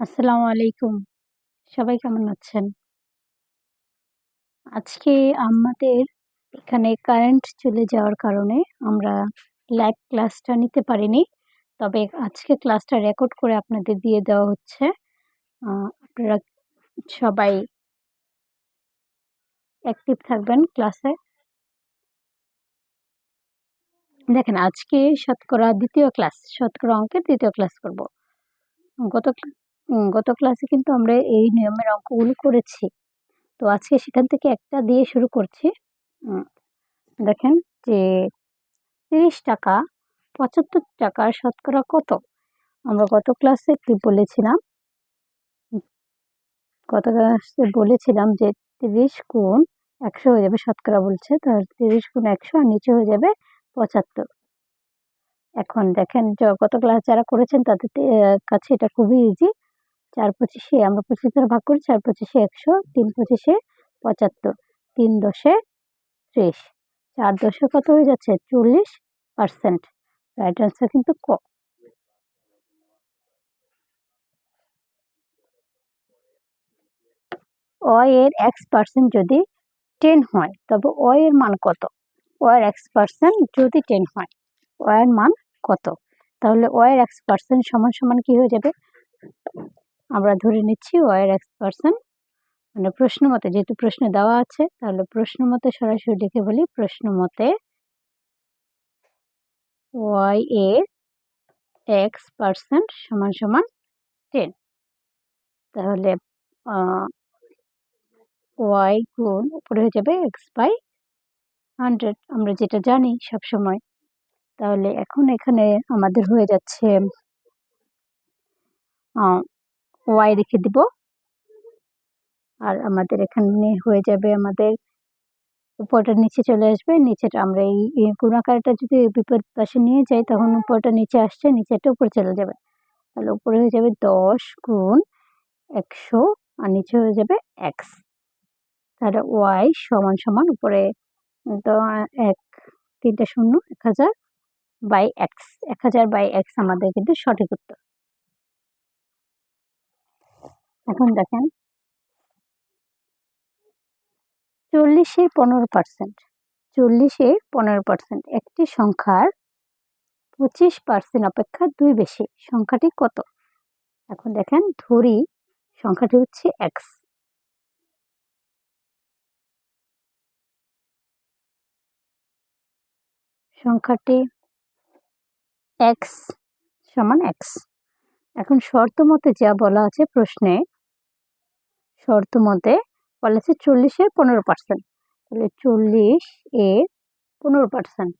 আসসালামু আলাইকুম। সবাই কেমন আছেন? আজকে আমাদের এখানে কারেন্ট চলে যাওয়ার কারণে আমরা লাইভ ক্লাসটা নিতে পারিনি। তবে আজকে ক্লাসটা রেকর্ড করে আপনাদের দিয়ে দেওয়া হচ্ছে। আপনারা সবাই অ্যাক্টিভ থাকবেন ক্লাসে। দেখেন আজকে শতকরা দ্বিতীয় ক্লাস, শতকরা অঙ্কের দ্বিতীয় ক্লাস করব। গত গত ক্লাসে কিন্তু আমরা এই নিয়মের অঙ্কগুলো করেছি। তো আজকে সেখান থেকে একটা দিয়ে শুরু করছি। দেখেন যে ৳৩০ টাকা ৳৭৫ শতকরা কত? আমরা গত ক্লাসে কি বলেছিলাম? গত ক্লাসে বলেছিলাম যে ৩০ গুণ ১০০ হয়ে যাবে শতকরা বলছে। তাহলে ৩০ গুণ ১০০ আর নিচে হয়ে যাবে ৭৫। এখন দেখেন গত ক্লাস যারা করেছেন তাদের কাছে এটা খুবই ইজি। ৪ পঁচিশে আমরা ২৫ দ্বারা ভাগ করি চার পঁচিশে একশো তিন পঁচিশে ৭৫, ৩ দশে ৩০, ৪ দশে কত হয়ে যাচ্ছে? ৪০%। রাইট অ্যান্সার কিন্তু ক। অ এর এক্স পার্সেন্ট যদি 10 হয় তবে অ এর মান কত? এর এক্স পার্সেন্ট যদি 10 হয়, এর মান কত? তাহলে এর এক্স পার্সেন্ট সমান সমান কি হয়ে যাবে? আমরা ধরে নিচ্ছি এর এক্স পার্সেন্ট মানে প্রশ্ন মতে, যেহেতু প্রশ্ন দেওয়া আছে, তাহলে প্রশ্ন মতে সরাসরি লিখে বলি, প্রশ্ন মতে ওয়াই এর এক্স পার্সেন্ট সমান সমান টেন তাহলে ওয়াই গুণ উপরে হয়ে যাবে এক্স বাই হান্ড্রেড আমরা যেটা জানি সব সময় তাহলে এখন এখানে আমাদের হয়ে যাচ্ছে ওয়াই রেখে দিব। আর আমাদের এখানে হয়ে যাবে আমাদের উপরটা নিচে চলে আসবে। নিচেটা আমরা এই গুণাকারটা যদি বিপরীত পাশে নিয়ে যাই, তখন উপরটা নিচে আসছে নিচেটা উপরে চলে যাবে। তাহলে উপরে হয়ে যাবে দশ গুণ একশো, আর নিচে হয়ে যাবে এক্স তাহলে ওয়াই সমান সমান উপরে, তো এক, তিনটা শূন্য, এক হাজার বাই এক্স এক হাজার বাই এক্স আমাদের কিন্তু সঠিক উত্তর। এখন দেখেন। চল্লিশে পনেরো পার্সেন্ট চল্লিশে পনেরো পার্সেন্ট একটি সংখ্যার পঁচিশ পার্সেন্ট অপেক্ষা দুই বেশি। সংখ্যাটি কত? এখন দেখেন ধরি, সংখ্যাটি হচ্ছে এক্স সংখ্যাটি এক্স সমান এক্স এখন শর্ত মতে যা বলা আছে প্রশ্নে শর্ত মতে বলা আছে পনেরো পার্সেন্ট তাহলে চল্লিশ এ পনেরো পার্সেন্ট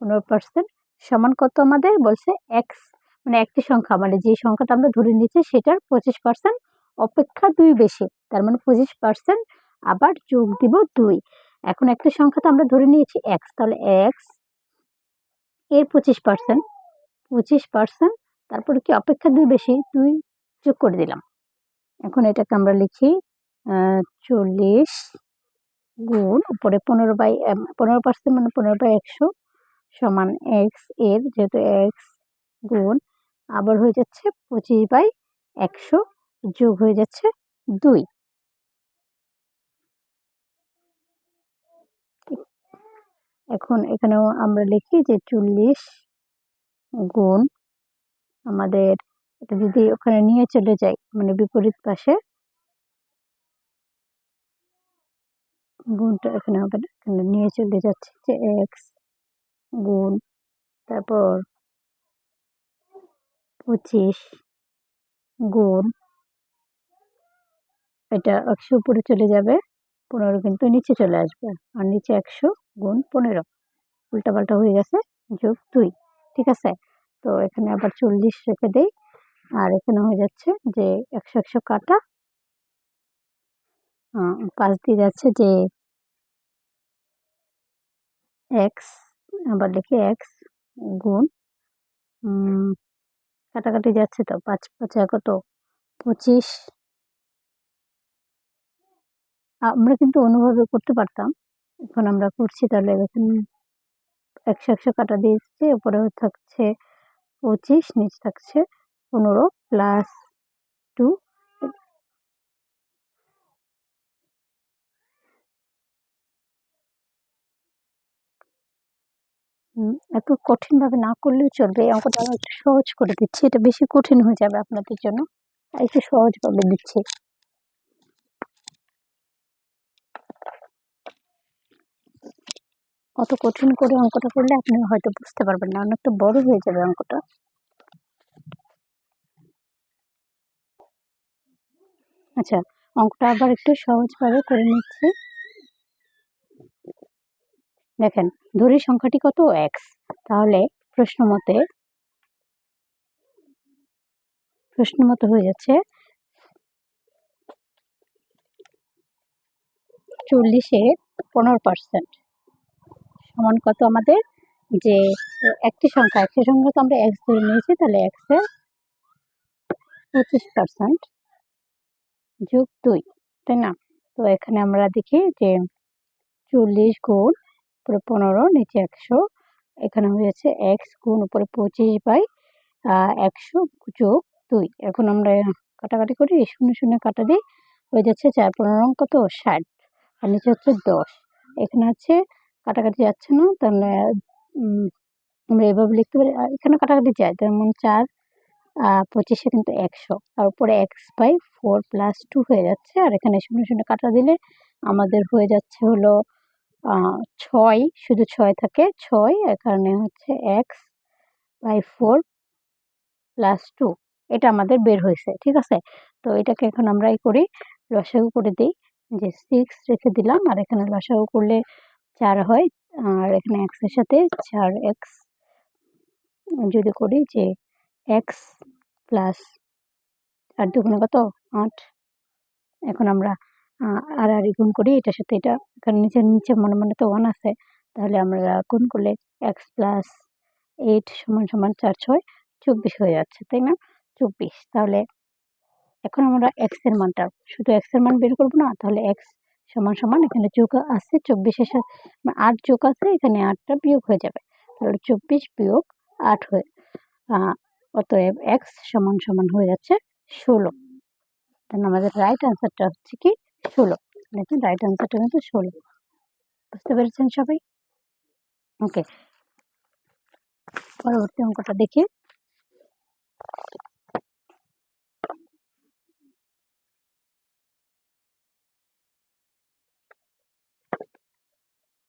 পনেরো পার্সেন্ট সমান কত আমাদের? বলছে এক্স মানে একটি সংখ্যা। মানে যে সংখ্যাটা আমরা ধরে নিচ্ছি সেটার পঁচিশ পার্সেন্ট অপেক্ষা দুই বেশি। তার মানে পঁচিশ পার্সেন্ট আবার যোগ দিব দুই। এখন একটা সংখ্যা তো আমরা ধরে নিয়েছি এক্স তাহলে এক্সের পঁচিশ পার্সেন্ট পঁচিশ পার্সেন্ট তারপরে কি অপেক্ষা দুই বেশি? দুই যোগ করে দিলাম। এখন এটাকে আমরা লিখি চল্লিশ গুণ উপরে পনেরো বাই পনেরো পার্সেন্ট মানে পনেরো বাই একশো সমান এক্সের যেহেতু এক্স গুণ আবার হয়ে যাচ্ছে পঁচিশ বাই একশো যোগ হয়ে যাচ্ছে দুই। এখন এখানেও আমরা লিখি যে চল্লিশ গুণ আমাদের, এটা যদি ওখানে নিয়ে চলে যাই মানে বিপরীত পাশে গুণটা এখানে হবে না এখানে নিয়ে চলে যাচ্ছে যে এক্স গুণ তারপর পঁচিশ গুণ এটা একশো উপরে চলে যাবে, পনেরো কিন্তু নিচে চলে আসবে, আর নিচে একশো গুণ পনেরো। উল্টাপাল্টা হয়ে গেছে, যোগ দুই, ঠিক আছে? তো এখানে আবার চল্লিশ রেখে দেই, আর এখানে হয়ে যাচ্ছে যে একশো একশো কাটা পাঁচ দিয়ে যাচ্ছে যে এক্স আবার লিখি এক্স গুণ কাটাকাটি যাচ্ছে তো, পাঁচ, পাঁচে কত পঁচিশ। আমরা কিন্তু অনুভবে করতে পারতাম। এখন আমরা করছি তাহলে এখন একশো একশো কাটা দিয়েছে উপরে থাকছে পঁচিশ, নিচ থাকছে পনেরো প্লাস টু এত কঠিনভাবে না করলেও চলবে। এই অঙ্কটা আমি একটু সহজ করে দিচ্ছি। এটা বেশি কঠিন হয়ে যাবে আপনাদের জন্য। একটু সহজভাবে দিচ্ছি। অত কঠিন করে অঙ্কটা করলে আপনি হয়তো বুঝতে পারবেন না। অনেকটা বড় হয়ে যাবে অঙ্কটা। আচ্ছা অঙ্কটা আবার একটু সহজভাবে করে নিচ্ছি। দেখেন ধরি সংখ্যাটি কত? এক্স তাহলে প্রশ্ন মতে, প্রশ্ন মতো হয়ে যাচ্ছে চল্লিশের পনেরো পার্সেন্ট সমান কত আমাদের? যে একটি সংখ্যা একটি সংখ্যা তো আমরা এক্স ধরে নিয়েছি, তাহলে এক্সের পঁচিশ পার্সেন্ট যোগ দুই, তাই না? তো এখানে আমরা দেখি যে চল্লিশ গুণ উপরে পনেরো, নিচে একশো। এখানে হয়েছে এক্স গুণ উপরে পঁচিশ বাই একশো যোগ দুই। এখন আমরা কাটাকাটি করি, শূন্য শূন্য কাটা দিই হয়ে যাচ্ছে চার পনেরো, কত? ষাট। আর নিচে হচ্ছে দশ। এখানে হচ্ছে কাটাকাটি যাচ্ছে না, তাহলে আমরা এভাবে লিখতে পারি। এখানে কাটাকাটি যায়, যেমন চার পঁচিশে কিন্তু একশো। আর উপরে X by four plus two হয়ে যাচ্ছে। আর এখানে শূন্য শূন্য কাটা দিলে আমাদের হয়ে যাচ্ছে হলো ছয়, শুধু ছয় থাকে। ছয় এখানে হচ্ছে X by four plus two এটা আমাদের বের হয়েছে, ঠিক আছে? তো এটাকে এখন আমরা এই করি, লসাগু করে দিই, যে সিক্স রেখে দিলাম, আর এখানে লসাগু করলে চার হয়, আর এখানে এক্সের সাথে চার এক্স যদি করি যে এক্স প্লাস আর দুগুণে কত? আট। এখন আমরা আর আর গুণ করি, এটার সাথে এটা এখানে নিচে নিচে মনে মনে তো ওয়ান আছে, তাহলে আমরা গুণ করলে এক্স প্লাস এইট সমান সমান চার, ছয়, চব্বিশ হয়ে যাচ্ছে, তাই না? চব্বিশ, তাহলে এখন আমরা এক্সের মানটা, শুধু এক্সের মান বের করব না, তাহলে এক্স সমান সমান এখানে যোগ আছে, চব্বিশের সাথে মানে আট যোগ আছে, এখানে আটটা বিয়োগ হয়ে যাবে, তাহলে চব্বিশ বিয়োগ আট হয়ে অতএব এক্স সমান সমান হয়ে যাচ্ছে ষোলো, তাহলে আমাদের রাইট আনসারটা হচ্ছে কি? ষোলো। দেখুন রাইট আনসারটা কিন্তু ষোলো। বুঝতে পেরেছেন সবাই? ওকে পরবর্তী অঙ্কটা দেখি।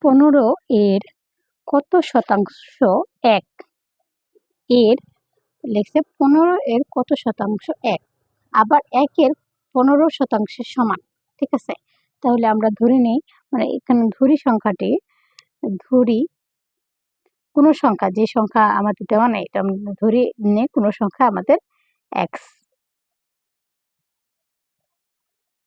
পনেরো এর কত শতাংশ এক? এর লিখছে পনেরো এর কত শতাংশ এক? আবার একের পনেরো শতাংশের সমান। ঠিক আছে? তাহলে আমরা ধরে নিই মানে এখানে ধরি সংখ্যাটি, ধরি কোনো সংখ্যা, যে সংখ্যা আমাদের দেওয়া নেই, এটা আমরা ধরি নিয়ে কোনো সংখ্যা আমাদের এক্স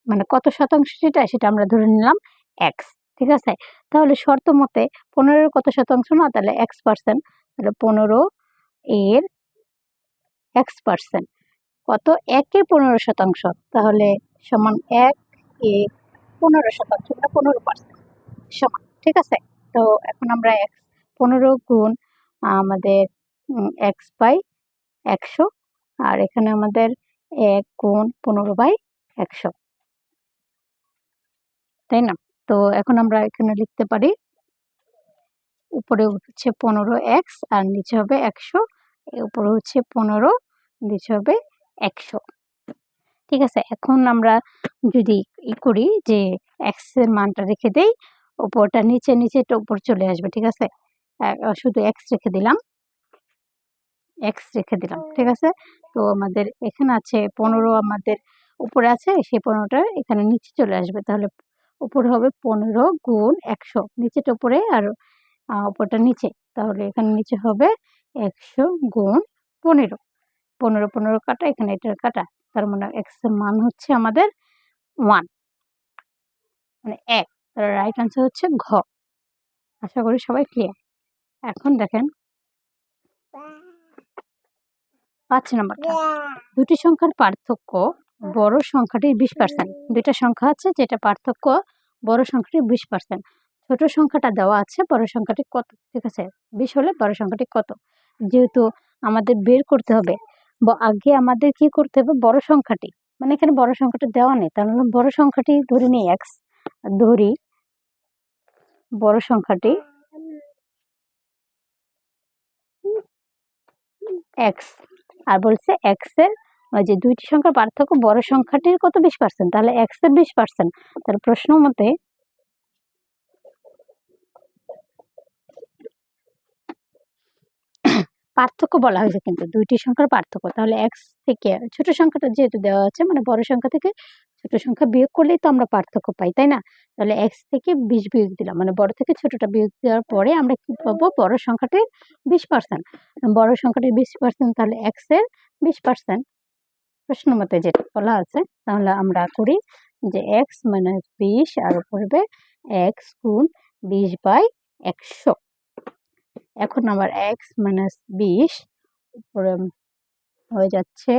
মানে কত শতাংশ সেটা সেটা আমরা ধরে নিলাম এক্স ঠিক আছে? তাহলে শর্ত মতে পনেরোর কত শতাংশ না, তাহলে এক্স পার্সেন্ট তাহলে পনেরো এর এক্স পার্সেন্ট কত? একে পনেরো শতাংশ, তাহলে সমান এক এ পনেরো শতাংশ মানে পনেরো পার্সেন্ট সমান, ঠিক আছে? তো এখন আমরা এক্স পনেরো গুণ আমাদের এক্স বাই একশো, আর এখানে আমাদের এক গুণ পনেরো বাই একশো। তাই না? তো এখন আমরা এখানে লিখতে পারি, উপরে হচ্ছে পনেরো এক্স আর নিচে হবে একশো উপরে হচ্ছে পনেরো, নিচে হবে একশো। ঠিক আছে? এখন আমরা যদি ই করি যে এক্সের মানটা রেখে দেই, উপরটা নিচে নিচে উপর চলে আসবে, ঠিক আছে? শুধু এক্স রেখে দিলাম। এক্স রেখে দিলাম, ঠিক আছে? তো আমাদের এখানে আছে পনেরো, আমাদের উপরে আছে, সেই পনেরোটা এখানে নিচে চলে আসবে। তাহলে উপরে হবে পনেরো গুণ একশো নিচেটা উপরে আর উপরটা নিচে। তাহলে এখানে নিচে হবে একশো গুণ পনেরো। পনেরো পনেরো কাটা, এখানে এটার কাটা। তার মানে এক্সের মান হচ্ছে আমাদের ওয়ান মানে এক। তার রাইট আনসার হচ্ছে ঘ। আশা করি সবাই ক্লিয়ার এখন দেখেন। পাঁচ নম্বর দুটি সংখ্যার পার্থক্য বড় সংখ্যাটির বিশ পার্সেন্ট দুইটা সংখ্যা আছে যেটা পার্থক্য বড় সংখ্যাটি বিশ পার্সেন্ট ছোট সংখ্যাটা দেওয়া আছে, বড় সংখ্যাটি কত? ঠিক আছে? বিশ হলে বড় সংখ্যাটি কত? যেহেতু আমাদের বের করতে হবে আগে আমাদের কি করতে হবে? বড় সংখ্যাটি। মানে এখানে বড় সংখ্যাটি দেওয়া নেই। তাহলে মানে বড় সংখ্যাটি ধরি নি এক্স ধরি, বড় সংখ্যাটি এক্স আর বলছে এক্সের যে দুইটি সংখ্যার পার্থক্য বড় সংখ্যাটির কত বিশ পার্সেন্ট তাহলে এক্সের বিশ পার্সেন্ট তাহলে প্রশ্ন মতে পার্থক্য বলা হয়েছে কিন্তু। দুইটি সংখ্যার পার্থক্য। তাহলে এক্স থেকে ছোট সংখ্যাটা যেহেতু দেওয়া আছে মানে বড় সংখ্যা থেকে ছোট সংখ্যা বিয়োগ করলেই তো আমরা পার্থক্য পাই, তাই না? তাহলে এক্স থেকে বিশ বিয়োগ দিলাম মানে বড় থেকে ছোটটা বিয়োগ দেওয়ার পরে আমরা কি পাবো? বড় সংখ্যাটির বিশ পার্সেন্ট বড় সংখ্যাটির বিশ পার্সেন্ট তাহলে এক্সের বিশ পার্সেন্ট প্রশ্ন মতে যেটা বলা আছে, তাহলে আমরা করি যে এক্স মাইনাস বিশ আর পড়বে এক্স গুণ বিশ বাই একশো। এখন আমার এক্স মাইনাস বিশ, উপরে হয়ে যাচ্ছে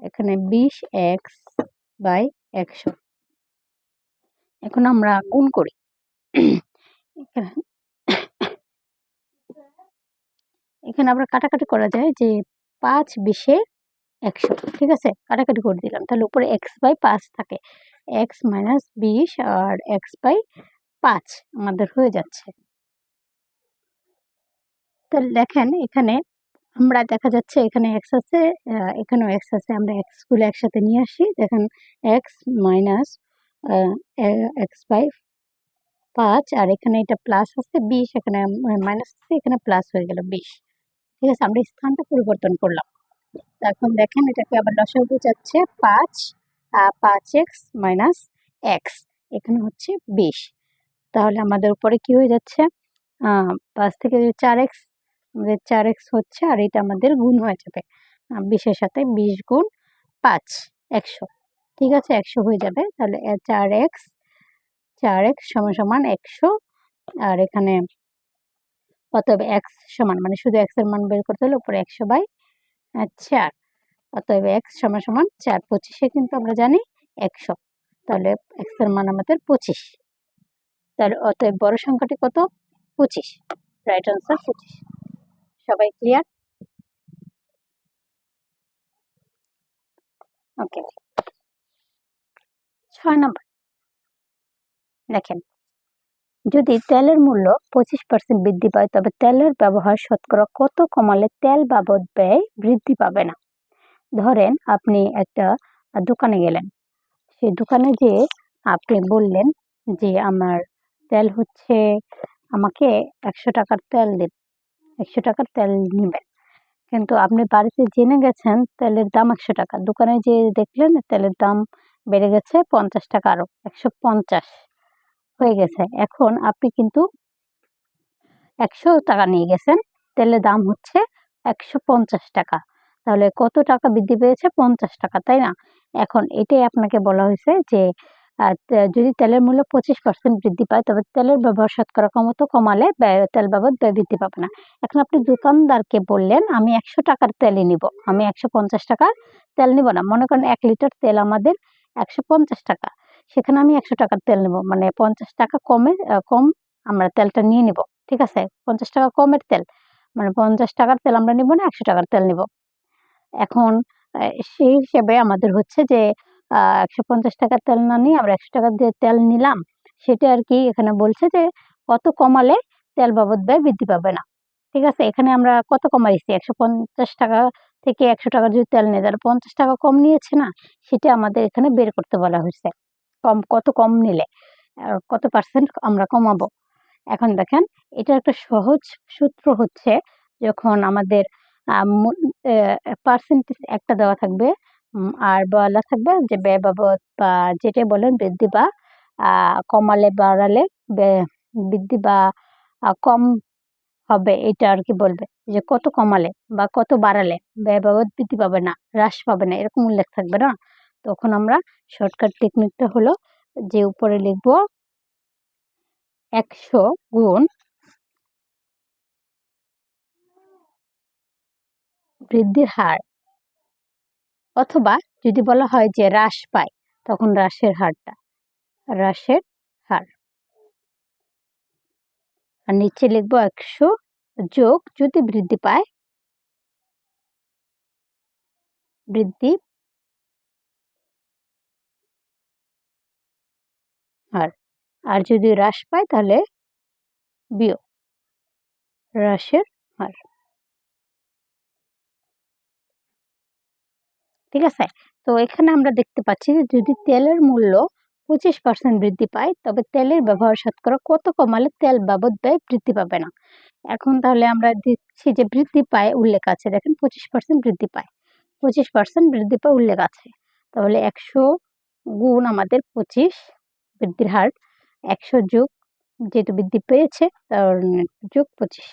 এখানে বিশ এক্স বাই একশো। এখন আমরা গুণ করি। এখানে আমরা কাটাকাটি করা যায় যে পাঁচ বিশে একশো, ঠিক আছে? কাটাকাটি করে দিলাম। তাহলে উপরে এক্স বাই পাঁচ থাকে। এক্স মাইনাস বিশ আর এক্স বাই পাঁচ আমাদের হয়ে যাচ্ছে। দেখেন এখানে আমরা দেখা যাচ্ছে এখানে এক্স আছে এখানেও এক্স আছে, আমরা এক্সগুলো একসাথে নিয়ে আসি, দেখেন এক্স মাইনাস এক্স বাই পাঁচ, আর এখানে এটা প্লাস আছে, বিশ, এখানে মাইনাস আছে, এখানে প্লাস হয়ে গেল বিশ। ঠিক আছে, আমরা স্থানটা পরিবর্তন করলাম। এখন দেখেন এটাকে আবার লসাগু যাচ্ছে পাঁচ পাঁচ এক্স মাইনাস এক্স এখানে হচ্ছে বিশ। তাহলে আমাদের উপরে কি হয়ে যাচ্ছে? পাঁচ থেকে চার এক্স আমাদের চার এক্স হচ্ছে আর এটা আমাদের গুণ হয়ে যাবে। বিশের সাথে বিশ গুণ পাঁচ, একশো। ঠিক আছে? একশো হয়ে যাবে। তাহলে চার এক্স চার এক্স সমান সমান একশো। আর এখানে অতএব এক্স সমান মানে শুধু এক্সের মান বের করতে হলে উপরে একশো বাই চার। অতএব এক্স সমান সমান চার, পঁচিশে কিন্তু আমরা জানি একশো। তাহলে এক্সের মান আমাদের পঁচিশ। তাহলে অতএব বড় সংখ্যাটি কত? পঁচিশ। রাইট আনসার পঁচিশ। সবাই ক্লিয়ার ওকে ছয় নম্বর দেখেন, যদি তেলের মূল্য পঁচিশ পার্সেন্ট বৃদ্ধি পায়, তবে তেলের ব্যবহার শতকরা কত কমালে তেল বাবদ ব্যয় বৃদ্ধি পাবে না? ধরেন আপনি একটা দোকানে গেলেন। সেই দোকানে যে আপনি বললেন যে, আমার তেল হচ্ছে, আমাকে একশো টাকার তেল দিন। একশো টাকার তেল নেবেন। কিন্তু আপনি বাড়িতে জেনে গেছেন তেলের দাম একশো টাকা। দোকানে যে দেখলেন তেলের দাম বেড়ে গেছে পঞ্চাশ টাকা আরও একশো পঞ্চাশ হয়ে গেছে। এখন আপনি কিন্তু একশো টাকা নিয়ে গেছেন, তেলের দাম হচ্ছে একশো পঞ্চাশ টাকা। তাহলে কত টাকা বৃদ্ধি পেয়েছে? পঞ্চাশ টাকা, তাই না? এখন এটাই আপনাকে বলা হয়েছে যে যদি তেলের মূল্য পঁচিশ পার্সেন্ট বৃদ্ধি পায়, তবে তেলের ব্যবহার শতকরা কমতো কমালে ব্যয়, তেল বাবদ ব্যয় বৃদ্ধি পাবে না। এখন আপনি দোকানদারকে বললেন, আমি একশো টাকার তেলই নিব। আমি একশো পঞ্চাশ টাকার তেল নিব না। মনে করেন এক লিটার তেল আমাদের একশো পঞ্চাশ টাকা। সেখানে আমি একশো টাকার তেল নেব। মানে পঞ্চাশ টাকা কমে কম আমরা তেলটা নিয়ে নিব। ঠিক আছে? পঞ্চাশ টাকা কমের তেল। মানে পঞ্চাশ টাকার তেল আমরা নিব না, একশো টাকার তেল নিব। এখন সেই হিসেবে আমাদের হচ্ছে যে একশো পঞ্চাশ টাকার তেল না নিয়ে আমরা একশো টাকার দিয়ে তেল নিলাম। সেটা আর কি এখানে বলছে যে, কত কমালে তেল বাবদ ব্যয় বৃদ্ধি পাবে না। ঠিক আছে? এখানে আমরা কত কমাইছি? একশো পঞ্চাশ টাকা থেকে একশো টাকার যদি তেল নেই তাহলে পঞ্চাশ টাকা কম নিয়েছে না? সেটা আমাদের এখানে বের করতে বলা হয়েছে। কম, কত কম নিলে? কত পার্সেন্ট আমরা কমাবো? এখন দেখেন, এটা একটা সহজ সূত্র হচ্ছে, যখন আমাদের পার্সেন্টেজ একটা দেওয়া থাকবে আর বলা থাকবে যে ব্যয় বাবদ বা যেটা বলেন বৃদ্ধি বা কমালে বাড়ালে বৃদ্ধি বা কম হবে এটা আর কি বলবে। যে কত কমালে বা কত বাড়ালে ব্যয় বাবদ বৃদ্ধি পাবে না, হ্রাস পাবে না, এরকম উল্লেখ থাকবে না? তখন আমরা শর্টকাট টেকনিকটা হলো যে উপরে লিখব একশো গুণ বৃদ্ধির হার। অথবা যদি বলা হয় যে হ্রাস পায়, তখন হ্রাসের হারটা, হ্রাসের হার। আর নিচে লিখব একশো যোগ যদি বৃদ্ধি পায়, বৃদ্ধি হার। আর যদি হ্রাস পায় তাহলে বিয়োগ, হ্রাসের হার। ঠিক আছে? তো এখানে আমরা দেখতে পাচ্ছি যে যদি তেলের মূল্য পঁচিশ পার্সেন্ট বৃদ্ধি পায়, তবে তেলের ব্যবহার শতকরা কত কমালে তেল বাবদ ব্যয় বৃদ্ধি পাবে না? এখন তাহলে আমরা দেখছি যে বৃদ্ধি পায় উল্লেখ আছে। দেখেন পঁচিশ পার্সেন্ট বৃদ্ধি পায়। পঁচিশ পার্সেন্ট বৃদ্ধি পায় উল্লেখ আছে। তাহলে একশো গুণ আমাদের পঁচিশ বৃদ্ধির হার, একশো যোগ যেহেতু বৃদ্ধি পেয়েছে, তার যোগ পঁচিশ।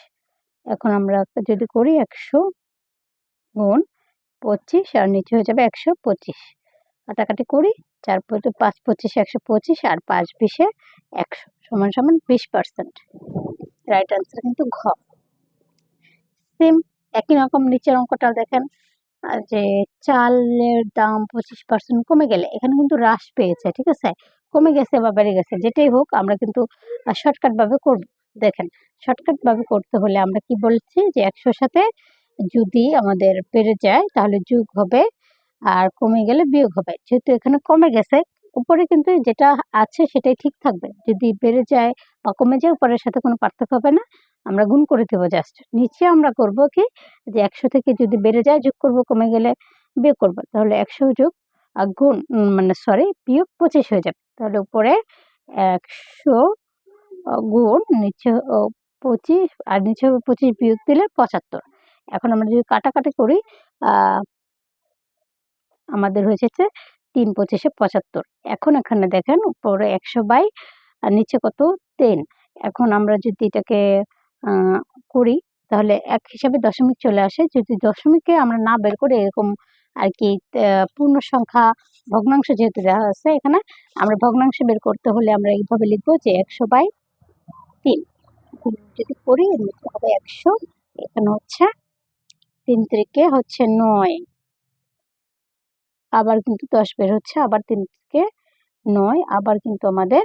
এখন আমরা যদি করি একশো গুণ পঁচিশ আর নিচে হয়ে যাবে একশো পঁচিশ। কাটাকাটি করি চার পাঁচ পঁচিশে, একশো পঁচিশ আর পাঁচ বিশে একশো, সমান সমান বিশ পার্সেন্ট রাইট আনসার কিন্তু ঘ। সেম একই রকম নিচের অঙ্কটা দেখেন যে চালের দাম পঁচিশ পার্সেন্ট কমে গেলে, এখানে কিন্তু হ্রাস পেয়েছে, ঠিক আছে? কমে গেছে বা বেড়ে গেছে, যেটাই হোক, আমরা কিন্তু শর্টকাট ভাবে করব। দেখেন শর্টকাট ভাবে করতে হলে আমরা কি বলছি যে একশোর সাথে যদি আমাদের বেড়ে যায়, তাহলে যোগ হবে আর কমে গেলে বিয়োগ হবে। যেহেতু এখানে কমে গেছে, উপরে কিন্তু যেটা আছে সেটাই ঠিক থাকবে। যদি বেড়ে যায় বা কমে যায়, উপরের সাথে কোনো পার্থক্য হবে না। আমরা গুণ করে দেবো জাস্ট নিচে আমরা করব কি? যে একশো থেকে যদি বেড়ে যায়, যোগ করব, কমে গেলে বিয়োগ করব। তাহলে একশো যোগ গুণ মানে সরি বিয়োগ পঁচিশ হয়ে যাবে। তাহলে উপরে একশো গুণ, নিচে পঁচিশ, আর নিচে পঁচিশ বিয়োগ দিলে পঁচাত্তর। এখন আমরা যদি কাটাকাটি করি আমাদের হয়েছে তিন পঁচিশে পঁচাত্তর। এখন এখানে দেখেন উপরে একশো বাই, আর নিচে কত? তিন। এখন আমরা যদি এটাকে করি, তাহলে এক হিসাবে দশমিক চলে আসে। যদি দশমিকে আমরা না বের করে, এরকম আর কি পূর্ণ সংখ্যা ভগ্নাংশ যেহেতু দেওয়া আছে এখানে, আমরা ভগ্নাংশ বের করতে হলে আমরা এইভাবে লিখব যে একশো বাই তিন। যদি করি হবে একশো। এখানে হচ্ছে তিন থেকে হচ্ছে নয়। আবার কিন্তু দশ বের হচ্ছে, আবার তিন থেকে নয়, আবার কিন্তু আমাদের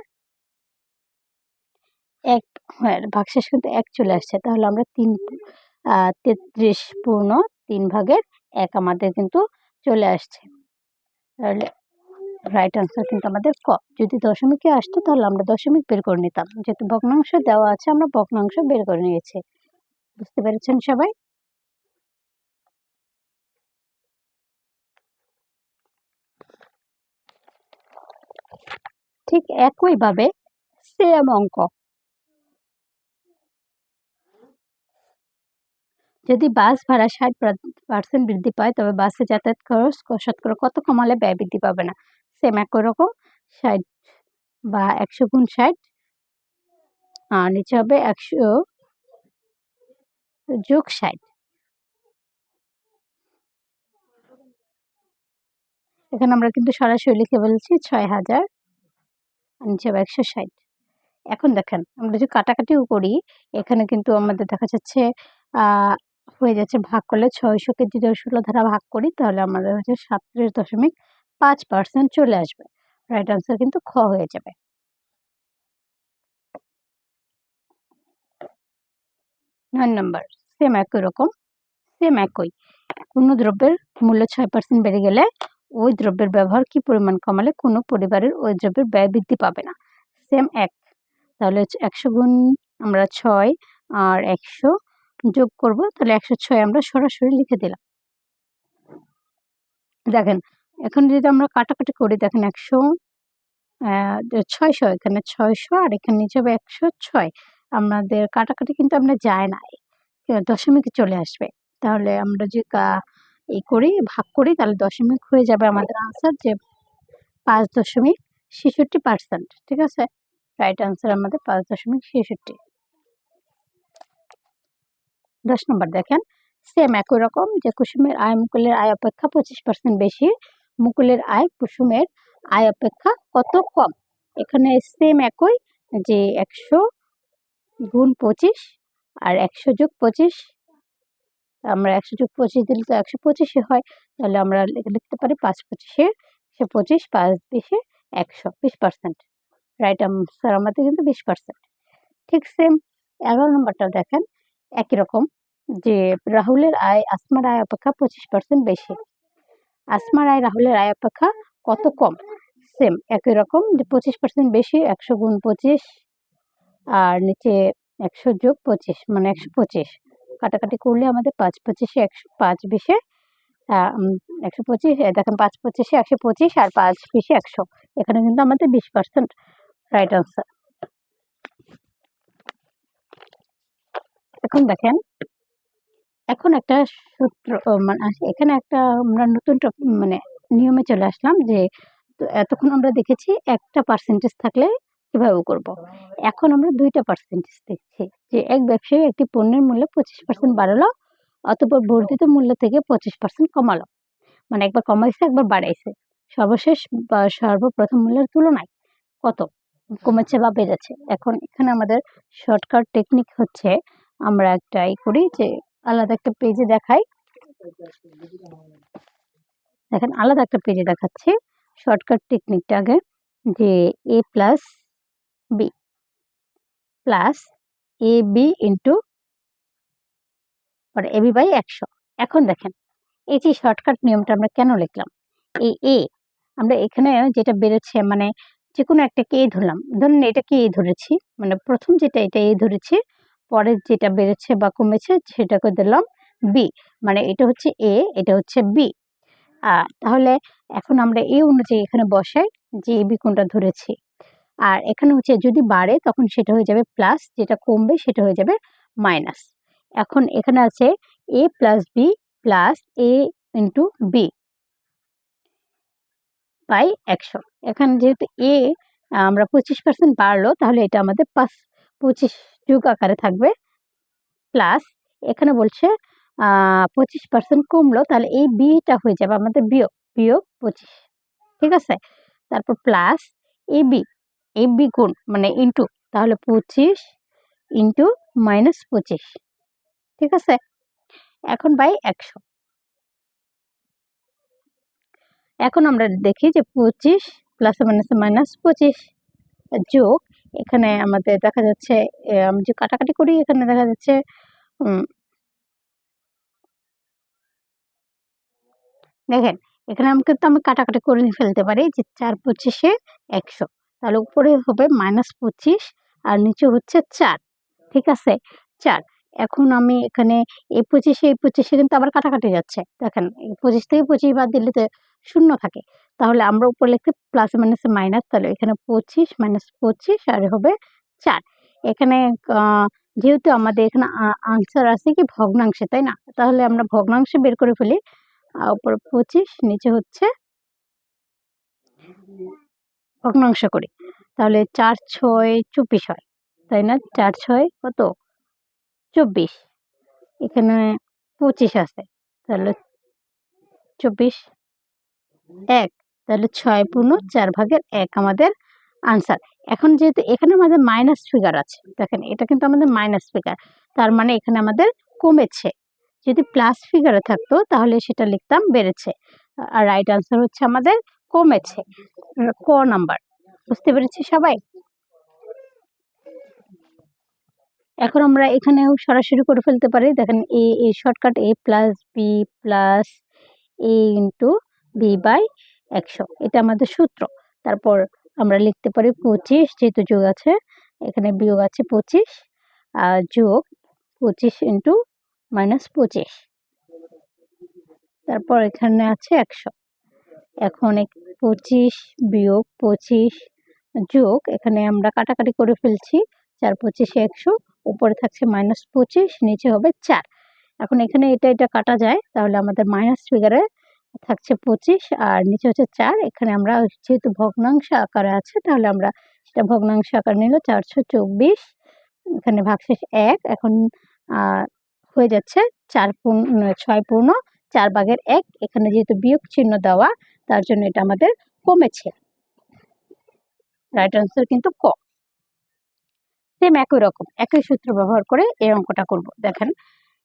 এক হ্যাঁ ভাগশেষ কিন্তু এক চলে আসছে। তাহলে আমরা তিন তেত্রিশ পূর্ণ তিন ভাগের এক আমাদের কিন্তু চলে আসছে। তাহলে রাইট আনসার কিন্তু আমাদের ক। যদি দশমিকে আসতো তাহলে আমরা দশমিক বের করে নিতাম। যেহেতু ভগ্নাংশ দেওয়া আছে, আমরা ভগ্নাংশ বের করে নিয়েছি। বুঝতে পেরেছেন সবাই? ঠিক একইভাবে সেম অঙ্ক। যদি বাস ভাড়া ষাট পার্সেন্ট বৃদ্ধি পায়, তবে বাসে যাতায়াত খরচ শতকরা কত কমালে ব্যয় বৃদ্ধি পাবে না? সেম একই রকম, ষাট বা একশো গুণ ষাট, আর নিচে হবে একশো যোগ ষাট। এখানে আমরা কিন্তু সরাসরি লিখে বলছি ছয় হাজার নিচে একশো ষাট। এখন দেখেন, আমরা যদি কাটাকাটিও করি, এখানে কিন্তু আমাদের দেখা যাচ্ছে হয়ে যাচ্ছে ভাগ করলে ছয়শোকে যদি ষোলো ধারা ভাগ করি, তাহলে আমাদের হচ্ছে সাতত্রিশ দশমিক পাঁচ পার্সেন্ট চলে আসবে। রাইট আনসার কিন্তু খ হয়ে যাবে। নয় নম্বর, সেম একই রকম, সেম একই। কোনো দ্রব্যের মূল্য ছয় পার্সেন্ট বেড়ে গেলে ওই দ্রব্যের ব্যবহার কি পরিমাণ কমালে কোনো পরিবারের ওই দ্রব্যের ব্যয় বৃদ্ধি পাবে না? সেম এক। তাহলে একশো গুণ আমরা ছয় আর একশো যোগ করব, তাহলে একশো ছয় আমরা সরাসরি লিখে দিলাম। দেখেন, এখন যদি আমরা কাটাকাটি করি, দেখেন একশো ছয়শো, এখানে ছয়শো আর এখানে নিচে হবে একশো ছয়। আমাদের কাটাকাটি কিন্তু আমরা যায় না দশমিকে চলে আসবে। তাহলে আমরা যে এই করি ভাগ করি তাহলে দশমিক হয়ে যাবে আমাদের আনসার যে পাঁচ দশমিক ছেষট্টি পার্সেন্ট ঠিক আছে? রাইট আনসার আমাদের পাঁচ দশমিক ছেষট্টি। দশ নম্বর দেখেন সেম একই রকম যে কুসুমের আয় মুকুলের আয় অপেক্ষা পঁচিশ পার্সেন্ট বেশি, মুকুলের আয় কুসুমের আয় অপেক্ষা কত কম? এখানে সেম একই যে একশো গুণ পঁচিশ আর একশো যোগ পঁচিশ আমরা একশো যোগ পঁচিশ দিলে তো একশো পঁচিশে হয়, তাহলে আমরা লিখতে পারি পাঁচ পঁচিশে একশো পঁচিশ, পাঁচ বিশে একশো বিশ পার্সেন্ট রাইট আনসার আমাদের কিন্তু বিশ পার্সেন্ট ঠিক সেম এগারো নম্বরটা দেখেন, একই রকম, যে রাহুলের আয় আসমার আয় অপেক্ষা পঁচিশ পার্সেন্ট বেশি আসমার আয় রাহুলের আয় অপেক্ষা কত কম? সেম একই রকম, যে পঁচিশ পার্সেন্ট বেশি, একশো গুণ পঁচিশ, আর নিচে একশো যোগ পঁচিশ মানে একশো পঁচিশ কাটাকাটি করলে আমাদের পাঁচ পঁচিশে একশো, পাঁচ বিশে একশো পঁচিশ দেখেন পাঁচ পঁচিশে একশো পঁচিশ আর পাঁচ বিশে একশো। এখানে কিন্তু আমাদের বিশ পার্সেন্ট রাইট আনসার এখন দেখেন, এখন একটা সূত্র মানে এখানে একটা আমরা নতুন মানে নিয়মে চলে আসলাম যে এতক্ষণ আমরা দেখেছি একটা পার্সেন্টেজ থাকলে কীভাবে করব। এখন আমরা দুইটা পার্সেন্টেজ দেখছি। যে এক ব্যবসায়ী একটি পণ্যের মূল্য পঁচিশ পার্সেন্ট বাড়ালো, অতপর বর্ধিত মূল্য থেকে পঁচিশ পার্সেন্ট কমালো। মানে একবার কমাইছে, একবার বাড়াইছে। সর্বশেষ বা সর্বপ্রথম মূল্যের তুলনায় কত? কমেছে বা বেড়েছে? এখন এখানে আমাদের শর্টকাট টেকনিক হচ্ছে, আমরা একটা ই করি যে আলাদা একটা পেজে দেখাই। দেখেন, আলাদা একটা পেজে দেখাচ্ছি। শর্টকাট টেকনিকটা আগে, যে A plus B plus A B into A B by একশো। এখন দেখেন, এই যে শর্টকাট নিয়মটা আমরা কেন লিখলাম? এই এ আমরা এখানে যেটা বেড়েছে মানে যে কোনো একটাকে এ ধরলাম। ধরুন এটাকে এ ধরেছি মানে প্রথম যেটা, এটা এ ধরেছি, পরের যেটা বেড়েছে বা কমেছে, সেটাকে দিলাম বি মানে এটা হচ্ছে এ এটা হচ্ছে বি তাহলে এখন আমরা এই অনুযায়ী এখানে বসাই যে এ বি কোনটা ধরেছি। আর এখানে হচ্ছে যদি বাড়ে তখন সেটা হয়ে যাবে প্লাস যেটা কমবে সেটা হয়ে যাবে মাইনাস এখন এখানে আছে A plus B plus A into B by একশো। এখানে যেহেতু এ আমরা পঁচিশ পার্সেন্ট বাড়লো, তাহলে এটা আমাদের পাঁচ, পঁচিশ যুগ আকারে থাকবে প্লাস এখানে বলছে পঁচিশ পার্সেন্ট কমলো, তাহলে এই বিটা হয়ে যাবে আমাদের বিয়োগ বিয়োগ পঁচিশ। ঠিক আছে? তারপর plus A B A B গুণ মানে ইন্টু তাহলে পঁচিশ ইন্টু মাইনাস পঁচিশ। ঠিক আছে? এখন বাই একশো। এখন আমরা দেখি যে পঁচিশ প্লাস মাইনাস মাইনাস পঁচিশ যোগ, এখানে আমাদের দেখা যাচ্ছে আমি যে কাটাকাটি করি, এখানে দেখা যাচ্ছে দেখেন, এখানে আমি কিন্তু আমি কাটাকাটি করে ফেলতে পারি যে চার পঁচিশে একশো। তাহলে উপরে হবে মাইনাস পঁচিশ আর নিচে হচ্ছে চার, ঠিক আছে? চার, এখন আমি এখানে এই পঁচিশে এই পঁচিশে কিন্তু আবার কাটাকাটি যাচ্ছে। দেখেন, এই পঁচিশ থেকে পঁচিশ বাদ দিলে তো শূন্য থাকে। তাহলে আমরা উপরে লিখতে প্লাস মাইনাস মাইনাস তাহলে এখানে পঁচিশ মাইনাস পঁচিশ আর হবে চার। এখানে যেহেতু আমাদের এখানে আনসার আছে কি ভগ্নাংশে, তাই না? তাহলে আমরা ভগ্নাংশে বের করে ফেলি। উপর পঁচিশ, নিচে হচ্ছে ভগ্নাংশ করি। তাহলে চার ছয় চব্বিশ হয়, তাই না? চার ছয় কত? চব্বিশ। এখানে পঁচিশ আছে, তাহলে চব্বিশ এক, তাহলে ছয় পূর্ণ চার ভাগের এক আমাদের আনসার। এখন যেহেতু এখানে আমাদের মাইনাস ফিগার আছে, দেখেন এটা কিন্তু আমাদের মাইনাস ফিগার তার মানে এখানে আমাদের কমেছে। যদি প্লাস ফিগারে থাকতো, তাহলে সেটা লিখতাম বেড়েছে। আর রাইট আনসার হচ্ছে আমাদের কমেছে। ক নাম্বার? বুঝতে পেরেছি সবাই? এখন আমরা এখানেও সরাসরি করে ফেলতে পারি। দেখেন এ এ shortcut A plus B plus A into B by একশো। এটা আমাদের সূত্র। তারপর আমরা লিখতে পারি পঁচিশ, যেহেতু যোগ আছে, এখানে বিয়োগ আছে পঁচিশ, আর যোগ পঁচিশ ইন্টু মাইনাস পঁচিশ। তারপর এখানে আছে একশো। এখন পঁচিশ বিয়োগ পঁচিশ যোগ, এখানে আমরা কাটাকাটি করে ফেলছি, চার পঁচিশে একশো, উপরে থাকছে মাইনাস পঁচিশ, নিচে হবে চার। এখন এখানে এটা এটা কাটা যায়, তাহলে আমাদের মাইনাস ফিগারে থাকছে পঁচিশ আর নিচে হচ্ছে চার। এখানে আমরা যেহেতু ভগ্নাংশ আকারে আছে, তাহলে আমরা সেটা ভগ্নাংশ আকার নিল চারশো চব্বিশ, এখানে ভাগশেষ এক, এখন হয়ে যাচ্ছে চার পূর্ণ, ছয় পূর্ণ চার ভাগের এক, এখানে যেহেতু বিয়োগ চিহ্ন দেওয়া, তার জন্য এটা আমাদের কমেছে। রাইট আনসার কিন্তু ক। সেম একই রকম, একই সূত্র ব্যবহার করে এই অঙ্কটা করব। দেখেন,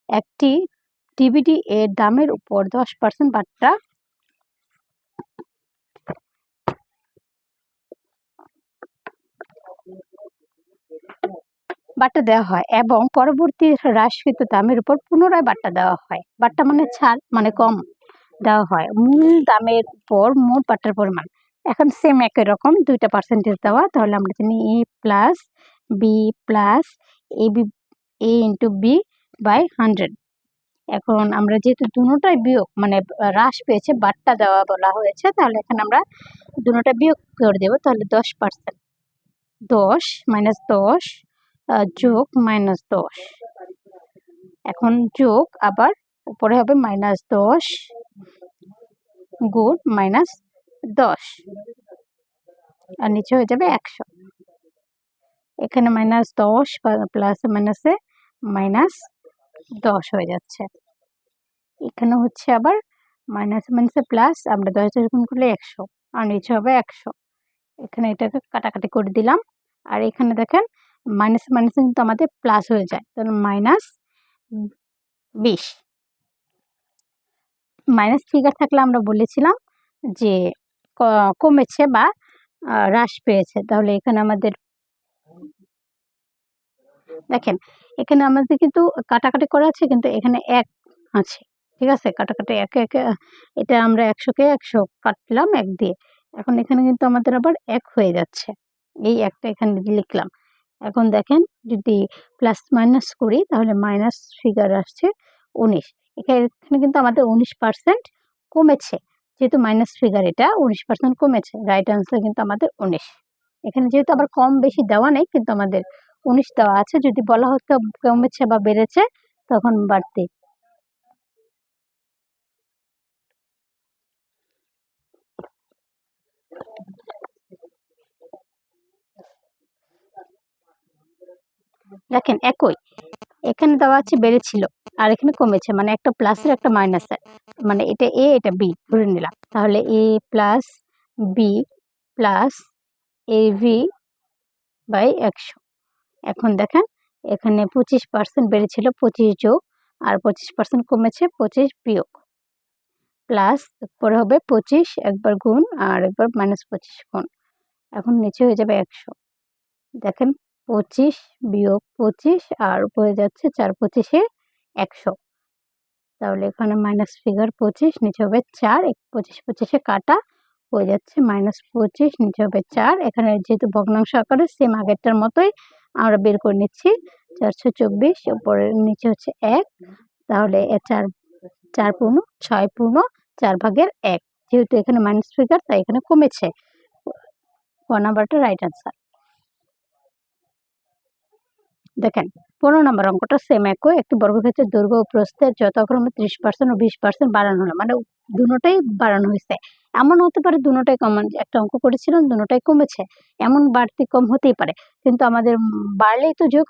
একটি ডিভিডি এর দামের উপর দশ পার্সেন্ট বাট্টা বাট্টা দেওয়া হয় এবং পরবর্তী হ্রাসকৃত দামের উপর পুনরায় বাট্টা দেওয়া হয়। বাট্টা মানে ছাড় মানে কম দেওয়া হয়। মূল দামের উপর মোট বাট্টার পরিমাণ। এখন সেম একই রকম, দুইটা পার্সেন্টেজ দেওয়া, তাহলে আমরা জানি A plus B plus A B A into B by hundred এখন আমরা যেহেতু দুটোটাই বিয়োগ মানে হ্রাস পেয়েছে বাট্টা দেওয়া বলা হয়েছে, তাহলে এখানে আমরা দুটোটা বিয়োগ করে দেবো, তাহলে দশ পার্সেন্ট দশ মাইনাস দশ যোগ মাইনাস দশ। এখন যোগ আবার উপরে হবে মাইনাস দশ গুণ মাইনাস দশ। আর নিচে হয়ে যাবে একশো। এখানে মাইনাস দশ প্লাস মাইনাসে মাইনাস দশ হয়ে যাচ্ছে। এখানে হচ্ছে আবার মাইনাস মাইনাসে প্লাস আমরা দশ দশ গুণ করলে একশো। আর নিচে হবে একশো। এখানে এটাকে কাটাকাটি করে দিলাম। আর এখানে দেখেন মাইনাস মাইনাসে কিন্তু আমাদের প্লাস হয়ে যায়। তাহলে মাইনাস বিশ। মাইনাস ফিগার থাকলে আমরা বলেছিলাম যে কমেছে বা হ্রাস পেয়েছে। তাহলে এখানে আমাদের দেখেন, এখানে আমাদের কিন্তু কাটাকাটি করা আছে, কিন্তু এখানে এক আছে। ঠিক আছে? কাটাকাটি একে একে, এটা আমরা একশোকে একশো কাটলাম এক দিয়ে। এখন এখানে কিন্তু আমাদের আবার এক হয়ে যাচ্ছে। এই একটা এখানে লিখলাম। এখন দেখেন যদি প্লাস মাইনাস করি, তাহলে মাইনাস ফিগার আসছে উনিশ। এখানে কিন্তু আমাদের উনিশ পার্সেন্ট কমেছে। যেহেতু মাইনাস ফিগার এটা, উনিশ পার্সেন্ট কমেছে। রাইট আনসার কিন্তু আমাদের উনিশ। এখানে যেহেতু আবার কম বেশি দেওয়া নেই, কিন্তু আমাদের উনিশ দেওয়া আছে। যদি বলা হতো কমেছে বা বেড়েছে, তখন বাড়তি। দেখেন, একই। এখানে দেওয়া আছে বেড়েছিল, আর এখানে কমেছে। মানে একটা প্লাসের একটা মাইনাসের মানে এটা এ এটা বি ধরে নিলাম। তাহলে A plus B plus A B by একশো। এখন দেখেন, এখানে পঁচিশ পার্সেন্ট বেড়েছিল, পঁচিশ যোগ, আর পঁচিশ পার্সেন্ট কমেছে, পঁচিশ বিয়োগ। প্লাস পরে হবে পঁচিশ, একবার গুণ, আর একবার মাইনাস পঁচিশ গুণ। এখন নিচে হয়ে যাবে একশো। দেখেন পঁচিশ বিয়োগ পঁচিশ আর উপরে যাচ্ছে চার পঁচিশে একশো। তাহলে এখানে মাইনাস ফিগার পঁচিশ, নিচে হবে চার পঁচিশ পঁচিশে কাটা হয়ে যাচ্ছে মাইনাস পঁচিশ, নিচে হবে চার। এখানে যেহেতু ভগ্নাংশ আকারে সেম আগেরটার মতোই আমরা বের করে নিচ্ছি। চারশো চব্বিশ, উপরে নিচে হচ্ছে এক। তাহলে চার চার পূর্ণ, ছয় পূর্ণ, চার ভাগের এক। যেহেতু এখানে মাইনাস ফিগার তাই এখানে কমেছে। ক নাম্বারটা রাইট আনসার দেখেন, পনেরো নম্বর অঙ্কটা সেম একই, একটি বর্গক্ষেত্রের দৈর্ঘ্য ও প্রস্থের যথাক্রমে ত্রিশ পার্সেন্ট ও বিশ পার্সেন্ট বাড়ানো হলো। মানে দুটোটাই বাড়ানো হয়েছে। এমন হতে পারে দুটোটাই কম একটা অঙ্ক করেছিলাম, দুটোটাই কমেছে। এমন বাড়তি কম হতেই পারে। কিন্তু আমাদের বাড়লেই তো যোগ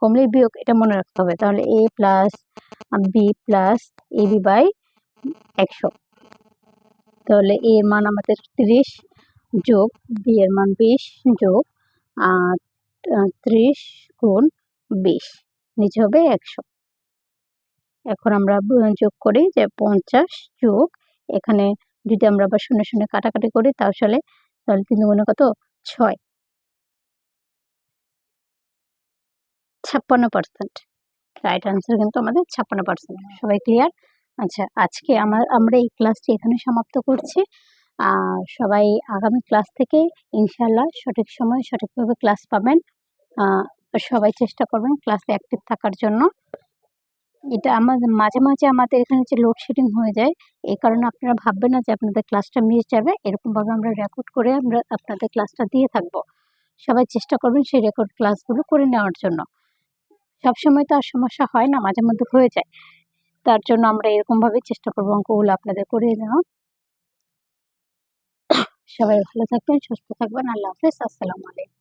কমলেই বিয়োগ, এটা মনে রাখতে হবে। তাহলে A plus B plus A B by একশো। তাহলে এ এর মান আমাদের তিরিশ যোগ বি এর মান বিশ যোগ ত্রিশ গুণ বিশ, নিচে হবে একশো। এখন আমরা যোগ করি যে পঞ্চাশ যোগ, এখানে যদি আমরা আবার শূন্য শূন্য কাটাকাটি করি তাহলে তাহলে তিন গুণে কত? ছয়। ছাপ্পান্ন পার্সেন্ট রাইট আনসার কিন্তু আমাদের ছাপ্পান্ন পার্সেন্ট সবাই ক্লিয়ার আচ্ছা আজকে আমার, আমরা এই ক্লাসটি এখানে সমাপ্ত করছি। সবাই আগামী ক্লাস থেকে ইনশাল্লাহ সঠিক সময় সঠিকভাবে ক্লাস পাবেন। আহ, সবাই চেষ্টা করবেন ক্লাসে অ্যাক্টিভ থাকার জন্য। এটা আমাদের মাঝে মাঝে আমাদের এখানে যে লোডশেডিং হয়ে যায় এই কারণে আপনারা ভাববেন না যে আপনাদের ক্লাসটা মিস যাবে। এরকমভাবে আমরা রেকর্ড করে আমরা আপনাদের ক্লাসটা দিয়ে থাকব। সবাই চেষ্টা করবেন সেই রেকর্ড ক্লাসগুলো করে নেওয়ার জন্য। সবসময় তো আর সমস্যা হয় না মাঝে মধ্যে হয়ে যায়। তার জন্য আমরা এরকমভাবে চেষ্টা করব অঙ্কগুলো আপনাদের করিয়ে দেওয়া সবাই ভালো থাকবেন সুস্থ থাকবেন। আল্লাহ হাফেজ আসসালামু আলাইকুম।